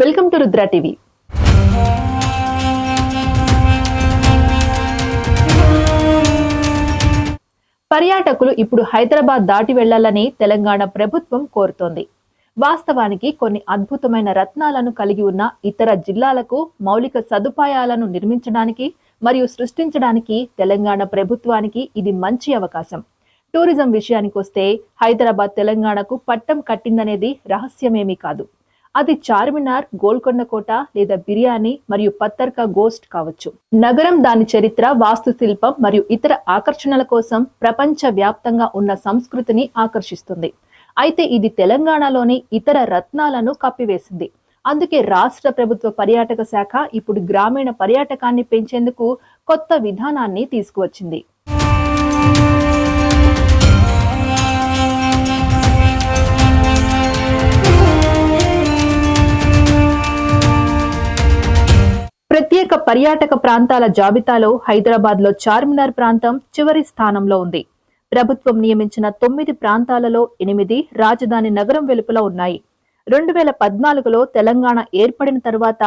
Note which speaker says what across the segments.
Speaker 1: Welcome to Rudra TV. పర్యాటకులు ఇప్పుడు హైదరాబాద్ దాటి వెళ్ళాలని తెలంగాణ ప్రభుత్వం కోరుతోంది. వాస్తవానికి కొన్ని అద్భుతమైన రత్నాలను కలిగి ఉన్న ఇతర జిల్లాలకు మౌలిక సదుపాయాలను నిర్మించడానికి మరియు సృష్టించడానికి తెలంగాణ ప్రభుత్వానికి ఇది మంచి అవకాశం. టూరిజం విషయానికి వస్తే హైదరాబాద్ తెలంగాణకు పట్టం కట్టిందనేది రహస్యమేమీ కాదు. అది చార్మినార్ గోల్కొండ కోట లేదా బిర్యానీ మరియు పత్తర్కా గోస్ట్ కావచ్చు. నగరం దాని చరిత్ర వాస్తుశిల్పం మరియు ఇతర ఆకర్షణల కోసం ప్రపంచ వ్యాప్తంగా ఉన్న సంస్కృతిని ఆకర్షిస్తుంది. అయితే ఇది తెలంగాణలోని ఇతర రత్నాలను కప్పివేసింది. అందుకే రాష్ట్ర ప్రభుత్వ పర్యాటక శాఖ ఇప్పుడు గ్రామీణ పర్యాటకాన్ని పెంచేందుకు కొత్త విధానాన్ని తీసుకువచ్చింది. పర్యాటక ప్రాంతాల జాబితాలో హైదరాబాద్లో చార్మినార్ ప్రాంతం చివరి స్థానంలో ఉంది. ప్రభుత్వం నియమించిన తొమ్మిది ప్రాంతాలలో ఎనిమిది రాజధాని నగరం వెలుపల ఉన్నాయి. రెండు వేల పద్నాలుగులో తెలంగాణ ఏర్పడిన తర్వాత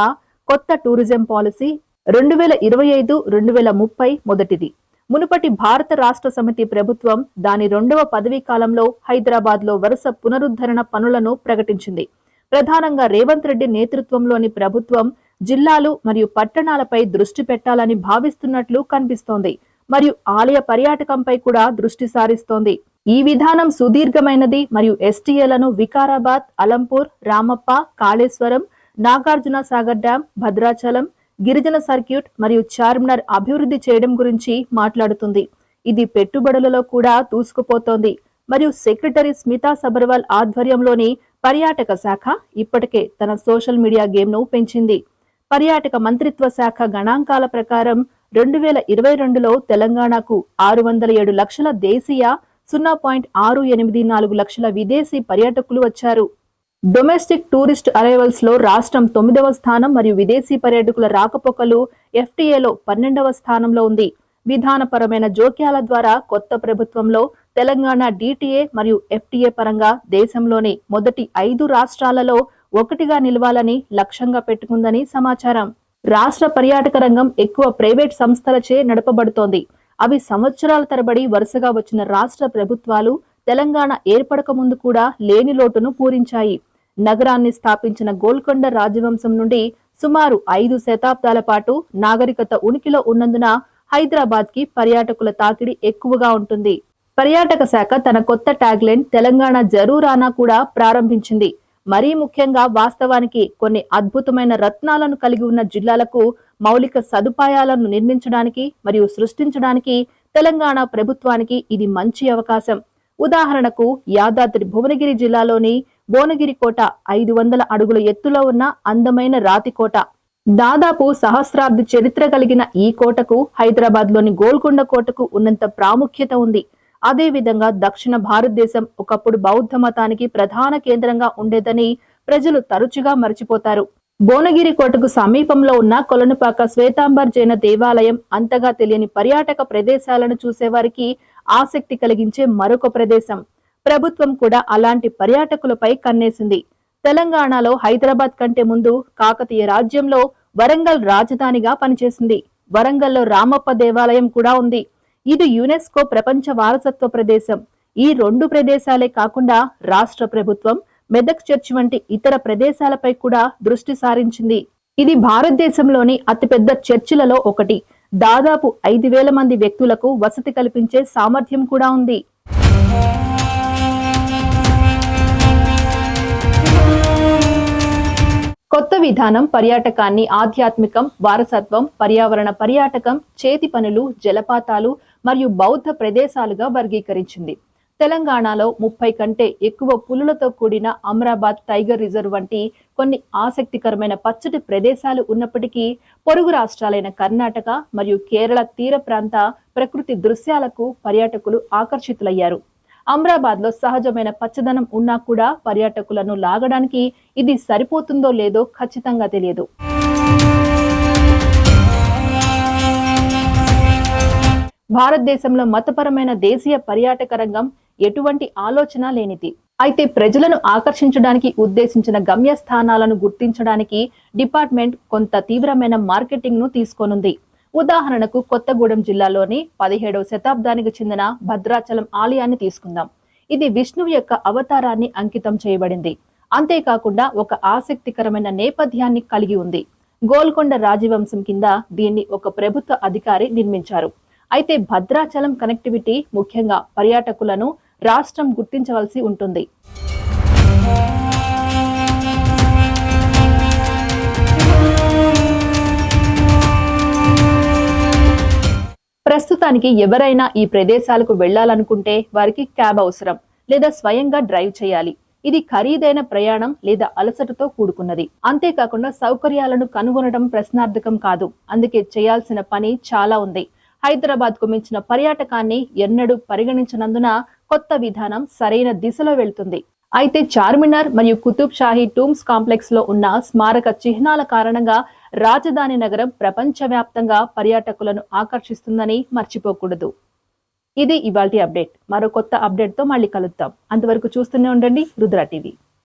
Speaker 1: కొత్త టూరిజం పాలసీ రెండు వేల ఇరవై ఐదు రెండు వేల ముప్పై మొదటిది. మునుపటి భారత రాష్ట్ర సమితి ప్రభుత్వం దాని రెండవ పదవీ కాలంలో హైదరాబాద్లో వరుస పునరుద్ధరణ పనులను ప్రకటించింది. ప్రధానంగా రేవంత్ రెడ్డి నేతృత్వంలోని ప్రభుత్వం జిల్లాలు మరియు పట్టణాలపై దృష్టి పెట్టాలని భావిస్తున్నట్లు కనిపిస్తోంది. మరియు ఆలయ పర్యాటకంపై కూడా దృష్టి సారిస్తోంది. ఈ విధానం సుదీర్ఘమైనది మరియు ఎస్టీఏలను వికారాబాద్ అలంపూర్ రామప్ప కాళేశ్వరం నాగార్జున సాగర్ డ్యాం భద్రాచలం గిరిజన సర్క్యూట్ మరియు చార్మినార్ అభివృద్ధి చేయడం గురించి మాట్లాడుతుంది. ఇది పెట్టుబడులలో కూడా దూసుకుపోతోంది. మరియు సెక్రటరీ స్మితా సబర్వాల్ ఆధ్వర్యంలోని పర్యాటక శాఖ ఇప్పటికే తన సోషల్ మీడియా గేమ్ను పెంచింది. పర్యాటక మంత్రిత్వ శాఖ గణాంకాల ప్రకారం రెండు వేల ఇరవై రెండులో తెలంగాణకు ఆరు వందల ఏడు లక్షల దేశీయ సున్నా పాయింట్ ఆరు ఎనిమిది నాలుగు లక్షల విదేశీ పర్యాటకులు వచ్చారు. డొమెస్టిక్ టూరిస్ట్ అరైవల్స్లో రాష్ట్రం తొమ్మిదవ స్థానం మరియు విదేశీ పర్యాటకుల రాకపోకలు ఎఫ్టీఏలో పన్నెండవ స్థానంలో ఉంది. విధానపరమైన జోక్యాల ద్వారా కొత్త ప్రభుత్వంలో తెలంగాణ డిటిఏ మరియు ఎఫ్టీఏ పరంగా దేశంలోని మొదటి ఐదు రాష్ట్రాలలో ఒకటిగా నిలవాలని లక్ష్యంగా పెట్టుకుందని సమాచారం. రాష్ట్ర పర్యాటక రంగం ఎక్కువ ప్రైవేట్ సంస్థలచే నడపబడుతోంది. అవి సంవత్సరాల తరబడి వరుసగా వచ్చిన రాష్ట్ర ప్రభుత్వాలు తెలంగాణ ఏర్పడక ముందు కూడా లేని లోటును పూరించాయి. నగరాన్ని స్థాపించిన గోల్కొండ రాజవంశం నుండి సుమారు ఐదు శతాబ్దాల పాటు నాగరికత ఉనికిలో ఉన్నందున హైదరాబాద్కి పర్యాటకుల తాకిడి ఎక్కువగా ఉంటుంది. పర్యాటక శాఖ తన కొత్త ట్యాగ్లైన్ తెలంగాణ జరూరానా కూడా ప్రారంభించింది. మరీ ముఖ్యంగా వాస్తవానికి కొన్ని అద్భుతమైన రత్నాలను కలిగి ఉన్న జిల్లాలకు మౌలిక సదుపాయాలను నిర్మించడానికి మరియు సృష్టించడానికి తెలంగాణ ప్రభుత్వానికి ఇది మంచి అవకాశం. ఉదాహరణకు యాదాద్రి భువనగిరి జిల్లాలోని భువనగిరి కోట ఐదు వందల అడుగుల ఎత్తులో ఉన్న అందమైన రాతి కోట. దాదాపు సహస్రాబ్ది చరిత్ర కలిగిన ఈ కోటకు హైదరాబాద్లోని గోల్కొండ కోటకు ఉన్నంత ప్రాముఖ్యత ఉంది. అదేవిధంగా దక్షిణ భారతదేశం ఒకప్పుడు బౌద్ధ మతానికి ప్రధాన కేంద్రంగా ఉండేదని ప్రజలు తరచుగా మర్చిపోతారు. భువనగిరి కోటకు సమీపంలో ఉన్న కొలనుపాక శ్వేతాంబర్ జైన దేవాలయం అంతగా తెలియని పర్యాటక ప్రదేశాలను చూసేవారికి ఆసక్తి కలిగించే మరొక ప్రదేశం. ప్రభుత్వం కూడా అలాంటి పర్యాటకులపై కన్నేసింది. తెలంగాణలో హైదరాబాద్ కంటే ముందు కాకతీయ రాజ్యంలో వరంగల్ రాజధానిగా పనిచేసింది. వరంగల్లో రామప్ప దేవాలయం కూడా ఉంది. ఇది యునెస్కో ప్రపంచ వారసత్వ ప్రదేశం. ఈ రెండు ప్రదేశాలే కాకుండా రాష్ట్ర ప్రభుత్వం మెదక్ చర్చ్ వంటి ఇతర ప్రదేశాలపై కూడా దృష్టి సారించింది. ఇది భారతదేశంలోని అతిపెద్ద చర్చిలలో ఒకటి. దాదాపు ఐదు వేల మంది వ్యక్తులకు వసతి కల్పించే సామర్థ్యం కూడా ఉంది. కొత్త విధానం పర్యాటకాన్ని ఆధ్యాత్మికం వారసత్వం పర్యావరణ పర్యాటకం చేతి పనులు జలపాతాలు మరియు బౌద్ధ ప్రదేశాలుగా వర్గీకరించింది. తెలంగాణలో ముప్పై కంటే ఎక్కువ పులులతో కూడిన అమరాబాద్ టైగర్ రిజర్వ్ వంటి కొన్ని ఆసక్తికరమైన పచ్చటి ప్రదేశాలు ఉన్నప్పటికీ పొరుగు రాష్ట్రాలైన కర్ణాటక మరియు కేరళ తీర ప్రాంత ప్రకృతి దృశ్యాలకు పర్యాటకులు ఆకర్షితులయ్యారు. అమరాబాద్లో సహజమైన పచ్చదనం ఉన్నా కూడా పర్యాటకులను లాగడానికి ఇది సరిపోతుందో లేదో ఖచ్చితంగా తెలియదు. భారతదేశంలో మతపరమైన దేశీయ పర్యాటక రంగం ఎటువంటి ఆలోచన లేనిది. అయితే ప్రజలను ఆకర్షించడానికి ఉద్దేశించిన గమ్యస్థానాలను గుర్తించడానికి డిపార్ట్మెంట్ కొంత తీవ్రమైన మార్కెటింగ్ను తీసుకోనుంది. ఉదాహరణకు కొత్తగూడెం జిల్లాలోని పదిహేడవ శతాబ్దానికి చెందిన భద్రాచలం ఆలయాన్ని తీసుకుందాం. ఇది విష్ణువు యొక్క అవతారాన్ని అంకితం చేయబడింది. అంతేకాకుండా ఒక ఆసక్తికరమైన నేపథ్యాన్ని కలిగి ఉంది. గోల్కొండ రాజవంశం కింద దీన్ని ఒక ప్రభుత్వ అధికారి నిర్మించారు. అయితే భద్రాచలం కనెక్టివిటీ ముఖ్యంగా పర్యాటకులను రాష్ట్రం గుర్తించవలసి ఉంటుంది. ప్రస్తుతానికి ఎవరైనా ఈ ప్రదేశాలకు వెళ్ళాలనుకుంటే వారికి క్యాబ్ అవసరం లేదా స్వయంగా డ్రైవ్ చేయాలి. ఇది ఖరీదైన ప్రయాణం లేదా అలసటతో కూడుకున్నది. అంతేకాకుండా సౌకర్యాలను కనుగొనడం ప్రశ్నార్థకం కాదు. అందుకే చేయాల్సిన పని చాలా ఉంది. హైదరాబాద్కు మించిన పర్యాటకాన్ని ఎన్నడూ పరిగణించినందున కొత్త విధానం సరైన దిశలో వెళ్తుంది. అయితే చార్మినార్ మరియు కుతుబ్ షాహీ టూమ్స్ కాంప్లెక్స్లో ఉన్న స్మారక చిహ్నాల కారణంగా రాజధాని నగరం ప్రపంచవ్యాప్తంగా పర్యాటకులను ఆకర్షిస్తుందని మర్చిపోకూడదు. ఇది ఇవాల్టి అప్డేట్. మరో కొత్త అప్డేట్తో మళ్ళీ కలుద్దాం. అంతవరకు చూస్తూనే ఉండండి రుద్ర టీవీ.